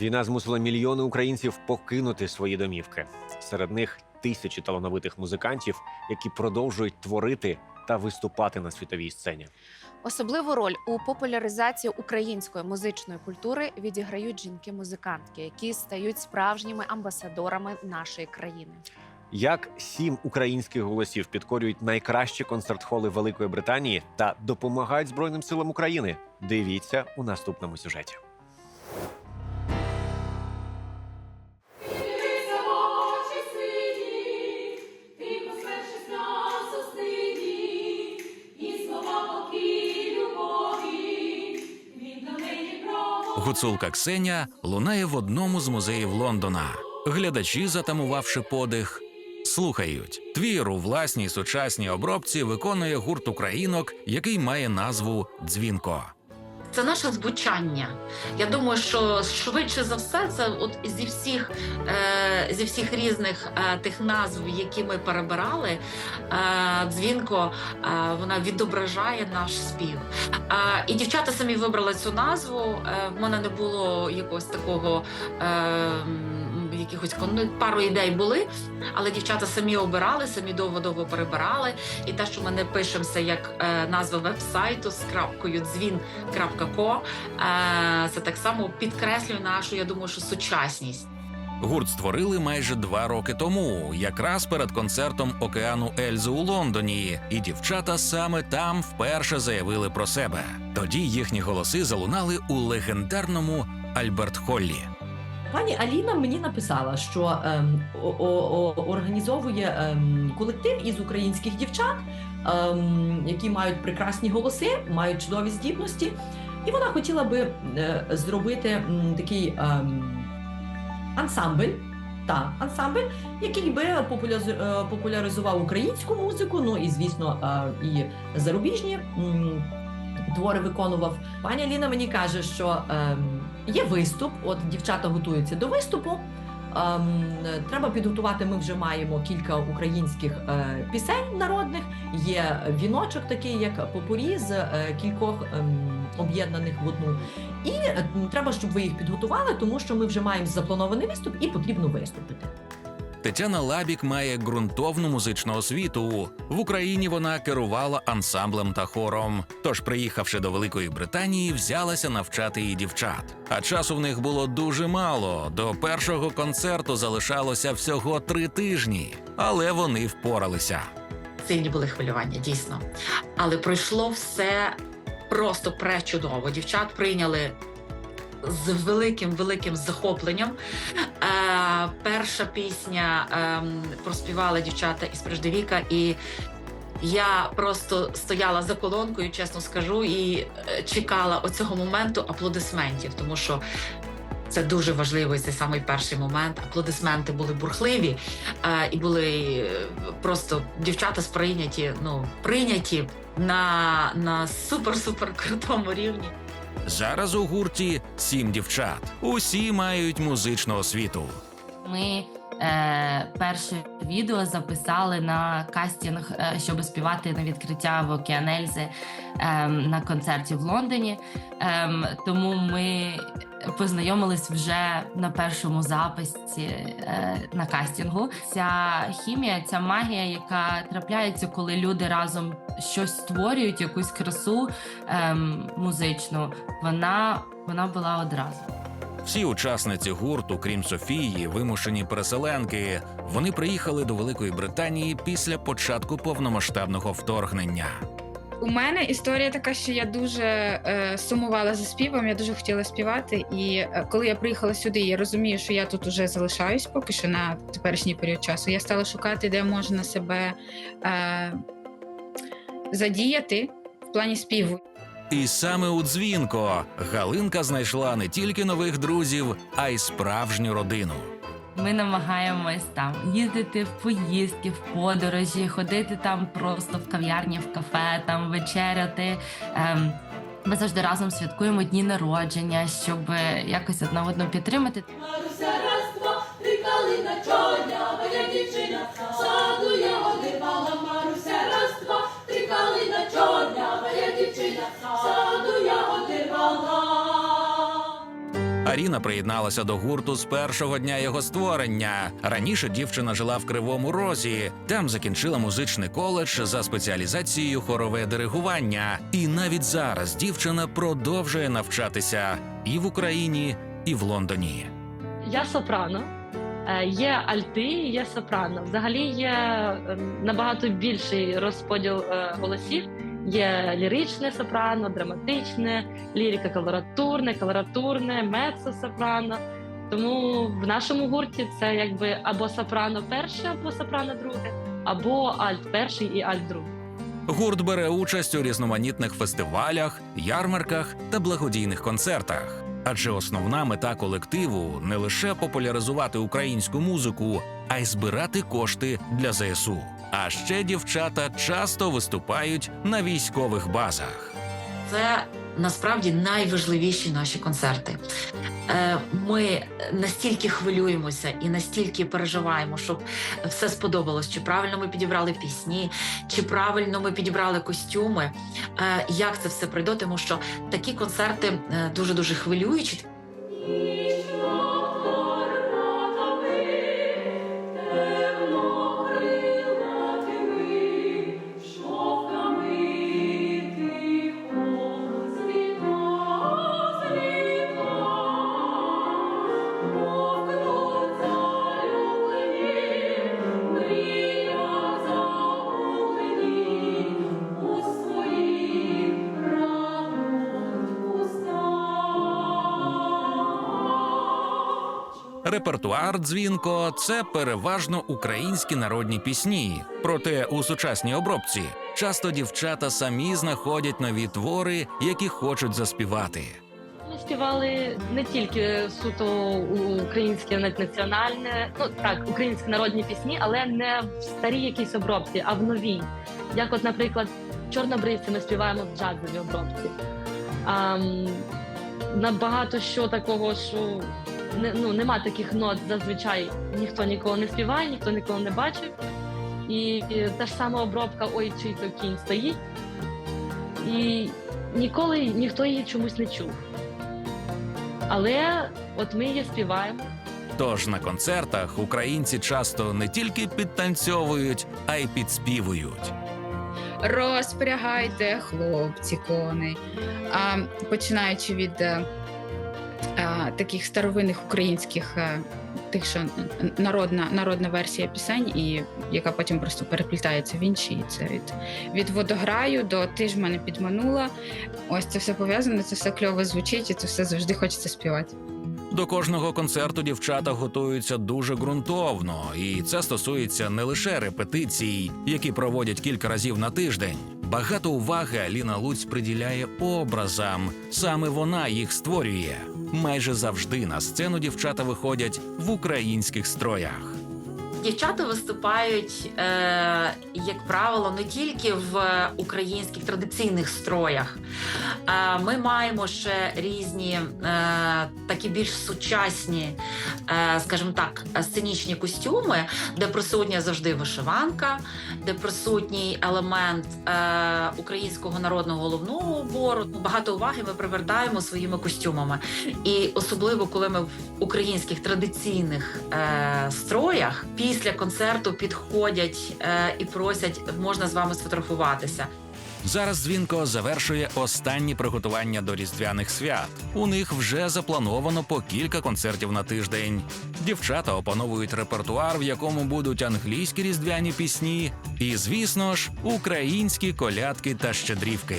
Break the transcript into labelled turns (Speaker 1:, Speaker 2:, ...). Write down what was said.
Speaker 1: Війна змусила мільйони українців покинути свої домівки. Серед них тисячі талановитих музикантів, які продовжують творити та виступати на світовій сцені.
Speaker 2: Особливу роль у популяризації української музичної культури відіграють жінки-музикантки, які стають справжніми амбасадорами нашої країни.
Speaker 1: Як сім українських голосів підкорюють найкращі концерт-холи Великої Британії та допомагають Збройним силам України? Дивіться у наступному сюжеті.
Speaker 3: Гуцулка Ксеня лунає в одному з музеїв Лондона. Глядачі, затамувавши подих, слухають. Твір у власній сучасній обробці виконує гурт українок, який має назву Дзвінко.
Speaker 4: Це наше звучання. Я думаю, що швидше за все, це от зі всіх, е, зі всіх різних е, тих назв, які ми перебирали, е, дзвінко е, вона відображає наш спів. Е, і дівчата самі вибрали цю назву. Е, в мене не було якогось такого. Е, Якихось ну, пару ідей були, але дівчата самі обирали, самі довго-довго перебирали. І те, що ми не пишемося як е, назва веб-сайту з крапкою дзвін.ко, е, це так само підкреслює нашу, я думаю, що сучасність.
Speaker 3: Гурт створили майже два роки тому, якраз перед концертом океану Ельзи у Лондоні, і дівчата саме там вперше заявили про себе. Тоді їхні голоси залунали у легендарному Альберт Холлі.
Speaker 5: Пані Аліна мені написала, що ем, о- о- організовує ем, колектив із українських дівчат, ем, які мають прекрасні голоси, мають чудові здібності, і вона хотіла би е, зробити м, такий ем, ансамбль. Та ансамбль, який би е, популяризував українську музику, ну і звісно, е, і зарубіжні твори виконував. Пані Аліна мені каже, що ем, є виступ, от дівчата готуються до виступу. Ем, треба підготувати. Ми вже маємо кілька українських е, пісень народних. Є віночок, такий як попурі з е, кількох ем, об'єднаних в одну. І треба, щоб ви їх підготували, тому що ми вже маємо запланований виступ і потрібно виступити.
Speaker 3: Тетяна Лабік має ґрунтовну музичну освіту. В Україні вона керувала ансамблем та хором. Тож, приїхавши до Великої Британії, взялася навчати і дівчат. А часу в них було дуже мало. До першого концерту залишалося всього три тижні, але вони впоралися.
Speaker 4: Сильні були хвилювання, дійсно. Але пройшло все просто пречудово. Дівчат прийняли з великим великим захопленням. Е, перша пісня ем, проспівали дівчата із Приждевіка, і я просто стояла за колонкою, чесно скажу, і е, чекала оцього моменту аплодисментів, тому що. Це дуже важливо, і цей самий перший момент. Аплодисменти були бурхливі, е, і були е, просто дівчата сприйняті, ну прийняті на, на супер-супер крутому рівні.
Speaker 3: Зараз у гурті сім дівчат. Усі мають музичну освіту.
Speaker 6: Ми перше відео записали на кастинг, е, щоб співати на відкриття в Океанельзи е, на концерті в Лондоні. Е, тому ми познайомились вже на першому записі е, на кастингу. Ця хімія, ця магія, яка трапляється, коли люди разом щось створюють, якусь красу е, музичну, вона, вона була одразу.
Speaker 3: Всі учасниці гурту, крім Софії, вимушені переселенки. Вони приїхали до Великої Британії після початку повномасштабного вторгнення.
Speaker 7: У мене історія така, що я дуже е, сумувала за співом, я дуже хотіла співати. І е, коли я приїхала сюди, я розумію, що я тут уже залишаюсь поки що на теперішній період часу. Я стала шукати, де можна себе е, задіяти в плані співу.
Speaker 3: І саме у дзвінко Галинка знайшла не тільки нових друзів, а й справжню родину.
Speaker 6: Ми намагаємось там їздити в поїздки, в подорожі, ходити там просто в кав'ярні, в кафе, там вечеряти. Ем, ми завжди разом святкуємо дні народження, щоб якось одна одну підтримати.
Speaker 8: Маруся раз, два, три калина чорня,
Speaker 3: Аріна приєдналася до гурту з першого дня його створення. Раніше дівчина жила в Кривому Розі. Там закінчила музичний коледж за спеціалізацією хорове диригування. І навіть зараз дівчина продовжує навчатися і в Україні, і в Лондоні.
Speaker 9: Я сопрано. Е, Є альти, є сопрано. Взагалі є ем, набагато більший розподіл е, голосів. Є ліричне сопрано, драматичне, лірика колоратурне, колоратурне, мецо сопрано. Тому в нашому гурті це якби або сопрано перше, або сопрано друге, або альт перший і альт другий.
Speaker 3: Гурт бере участь у різноманітних фестивалях, ярмарках та благодійних концертах. Адже основна мета колективу не лише популяризувати українську музику, а й збирати кошти для ЗСУ. А ще дівчата часто виступають на військових базах.
Speaker 4: Це насправді найважливіші наші концерти. Е, Ми настільки хвилюємося і настільки переживаємо, щоб все сподобалось, чи правильно ми підібрали пісні, чи правильно ми підібрали костюми. Е, Як це все пройде, тому що такі концерти дуже дуже хвилюючі.
Speaker 3: Репертуар дзвінко це переважно українські народні пісні. Проте у сучасній обробці часто дівчата самі знаходять нові твори, які хочуть заспівати.
Speaker 9: Ми співали не тільки суто українське навіть національне, ну так, українські народні пісні, але не в старій якійсь обробці, а в новій. Як, от, наприклад, чорнобривці ми співаємо в джазовій обробці. А, набагато що такого, що не, ну, нема таких нот зазвичай ніхто ніколи не співає, ніхто ніколи не бачив. І, і та ж сама обробка Ой, чий то кінь стоїть. І ніколи ніхто її чомусь не чув. Але от ми її співаємо.
Speaker 3: Тож на концертах українці часто не тільки підтанцьовують, а й підспівують.
Speaker 7: Розпрягайте, хлопці, коней. А, починаючи від е, таких старовинних українських, е, тих, що народна, народна версія пісень, і яка потім просто переплітається в інші. І це від, від водограю до ти ж мене підманула. Ось це все пов'язано, це все кльово звучить, і це все завжди хочеться співати.
Speaker 3: До кожного концерту дівчата готуються дуже ґрунтовно, і це стосується не лише репетицій, які проводять кілька разів на тиждень. Багато уваги Аліна Луць приділяє образам. Саме вона їх створює. Майже завжди на сцену дівчата виходять в українських строях.
Speaker 4: Дівчата виступають, е, як правило, не тільки в українських традиційних строях. Е, ми маємо ще різні е, такі більш сучасні, скажімо так, сценічні костюми, де присутня завжди вишиванка, де присутній елемент українського народного головного убору. Багато уваги ми привертаємо своїми костюмами. І особливо, коли ми в українських традиційних строях після концерту підходять е, і просять, можна з вами сфотографуватися.
Speaker 3: Зараз дзвінко завершує останні приготування до різдвяних свят. У них вже заплановано по кілька концертів на тиждень. Дівчата опановують репертуар, в якому будуть англійські різдвяні пісні, і, звісно ж, українські колядки та щедрівки.